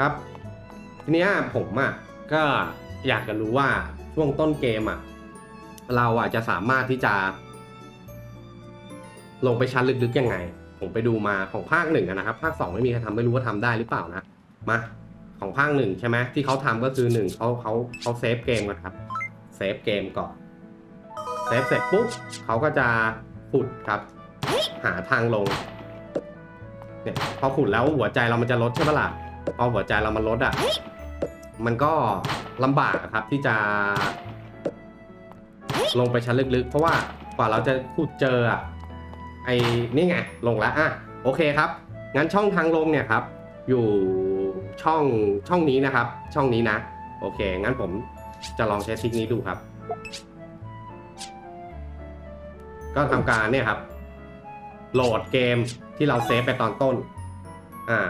ครับทีนี้ผมอะก็อยากจะรู้ว่าช่วงต้นเกมอะเราอะจะสามารถที่จะ ลงไปชั้นลึกๆยังไง ผมไปดูมาของภาคหนึ่งนะครับ ภาคสองไม่มีใครทำไม่รู้ว่าทำได้หรือเปล่านะมาของภาคหนึ่งใช่ไหมที่เขาทำก็คือหนึ่งเขาเขาเขาเซฟเกมก่อนครับเซฟเกมก่อนเซฟเสร็จปุ๊บเขาก็จะขุดครับ หาทางลงเนี่ยพอขุดแล้วหัวใจเรามันจะลดใช่ปะล่ะ พอหัวใจเรามันลดอะ มันก็ลำบากอะครับที่จะ ลงไปชั้นลึกๆ เพราะว่ากว่าเราจะขุดเจออะไอ้นี่ไงลงแล้วอะโอเคครับ งั้นช่องทางลงเนี่ยครับ อยู่ช่องช่องนี้นะครับ ช่องนี้นะ โอเค งั้นผมจะลองใช้ทริคนี้ดูครับ ก็ทำการเนี่ยครับ โหลดเกมที่เราเซฟไปตอนต้น อ่า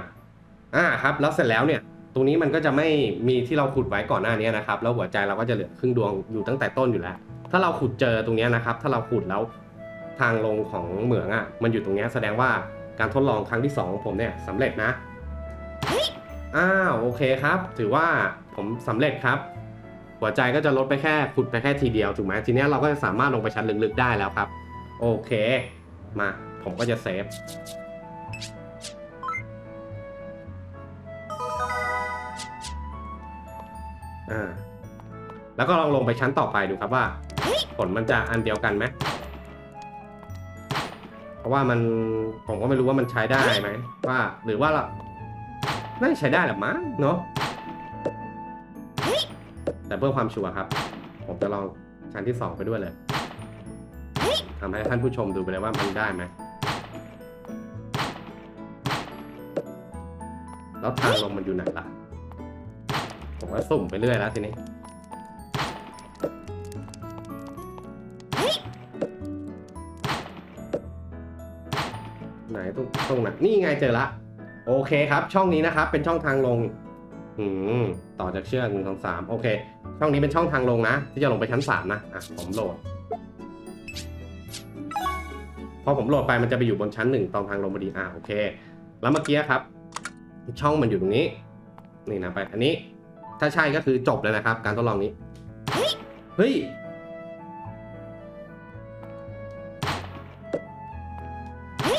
อ่าครับ แล้วเสร็จแล้วเนี่ยตรงนี้มันก็จะไม่มีที่เราขุดไว้ก่อนหน้านี้นะครับ แล้วหัวใจเราก็จะเหลือครึ่งดวงอยู่ตั้งแต่ต้นอยู่แล้ว ถ้าเราขุดเจอตรงนี้นะครับ ถ้าเราขุดแล้วทางลงของเหมืองอะ มันอยู่ตรงนี้แสดงว่าการทดลองครั้งที่สองของผมเนี่ยสำเร็จนะอ้าวโอเคครับ ถือว่าผมสำเร็จครับ หัวใจก็จะลดไปแค่ขุดไปแค่ทีเดียวถูกไหมทีนี้เราก็จะสามารถลงไปชั้นลึกๆได้แล้วครับ โอเค มาผมก็จะเซฟ อ่าแล้วก็ลองลงไปชั้นต่อไปดูครับว่า ผลมันจะอันเดียวกันไหมเพราะว่ามันผมก็ไม่รู้ว่ามันใช้ได้ไหมว่า หรือว่าเราน่าจะใช้ได้แหละมั้งเนาะแต่เพื่อความชัวร์ครับ ผมจะลองชั้นที่สองไปด้วยเลยทำให้ท่านผู้ชมดูไปเลยว่ามันได้ไหมแล้วทางลงมันอยู่ไหนล่ะ ผมก็สุ่มไปเรื่อยแล้วทีนี้ไหนตรงตรงไหนนี่ไงเจอละ โอเคครับ ช่องนี้นะครับ เป็นช่องทางลง อืมต่อจากเชือกหนึ่งสองสามโอเค ช่องนี้เป็นช่องทางลงนะ ที่จะลงไปชั้นสามนะอะผมโหลด พอผมโหลดไปมันจะไปอยู่บนชั้นหนึ่งตรงทางลงพอดีอะโอเค แล้วเมื่อกี้ครับ ช่องมันอยู่ตรงนี้ นี่นะไป อันนี้ ถ้าใช่ก็คือจบเลยนะครับ การทดลองนี้ เฮ้ย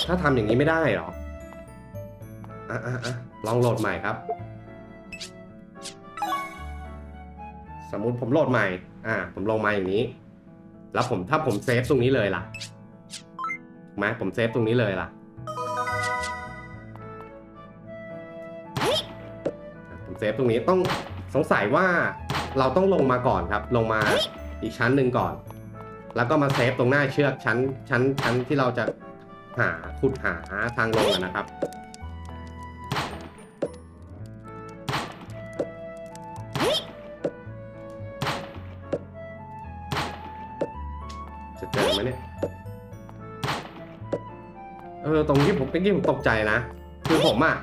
ถ้าทำอย่างนี้ไม่ได้เหรออะอะอะลองโหลดใหม่ครับ สมมุติผมโหลดใหม่ อ่า ผมลงมาอย่างนี้ แล้วผมถ้าผมเซฟตรงนี้เลยล่ะถูกไหมผมเซฟตรงนี้เลยล่ะผมเซฟตรงนี้ต้อง สงสัยว่าเราต้องลงมาก่อนครับ ลงมาอีกชั้นหนึ่งก่อน แล้วก็มาเซฟตรงหน้าเชือกชั้นชั้นชั้นที่เราจะหาขุดหาทางลงนะครับ จะเจอไหมเนี่ย เออ ตรงที่ผมเป็นที่ผมตกใจนะ คือผมอะ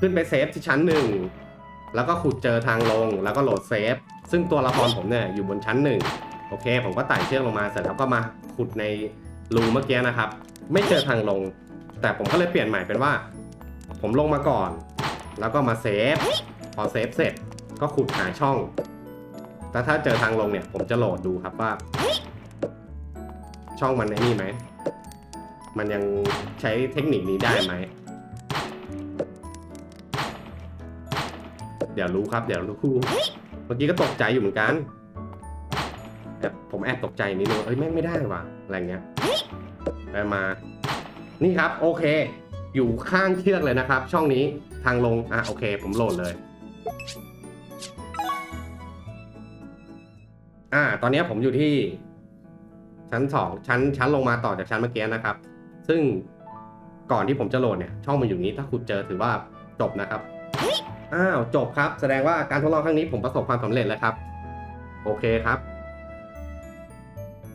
ขึ้นไปเซฟที่ชั้นหนึ่ง แล้วก็ขุดเจอทางลงแล้วก็โหลดเซฟ ซึ่งตัวละครผมเนี่ยอยู่บนชั้นหนึ่งโอเค ผมก็ไต่เชือกลงมาเสร็จแล้วก็มาขุดในรูเมื่อกี้นะครับ ไม่เจอทางลง แต่ผมก็เลยเปลี่ยนใหม่เป็นว่า ผมลงมาก่อน แล้วก็มาเซฟ พอเซฟเสร็จก็ขุดหาช่อง แต่ถ้าเจอทางลงเนี่ย ผมจะโหลดดูครับว่า ช่องมันไอ้นี่ไหม มันยังใช้เทคนิคนี้ได้ไหม ดี๋ยวรู้ครับ เดี๋ยวรู้เมื่อกี้ก็ตกใจอยู่เหมือนกัน แต่ผมแอบตกใจนิดนึงว่าเอ้ยแม่งไม่ได้ว่ะอะไรเงี้ยไปมา นี่ครับโอเค อยู่ข้างเชือกเลยนะครับ ช่องนี้ทางลงอะโอเค ผมโหลดเลย อ่า ตอนนี้ผมอยู่ที่ ชั้นสองชั้นชั้นลงมาต่อจากชั้นเมื่อกี้นะครับ ซึ่งก่อนที่ผมจะโหลดเนี่ย ช่องมันอยู่นี้ถ้าคุณเจอถือว่าจบนะครับ อ้าวจบครับ แสดงว่าการทดลองครั้งนี้ผมประสบความสำเร็จแล้วครับ โอเคครับ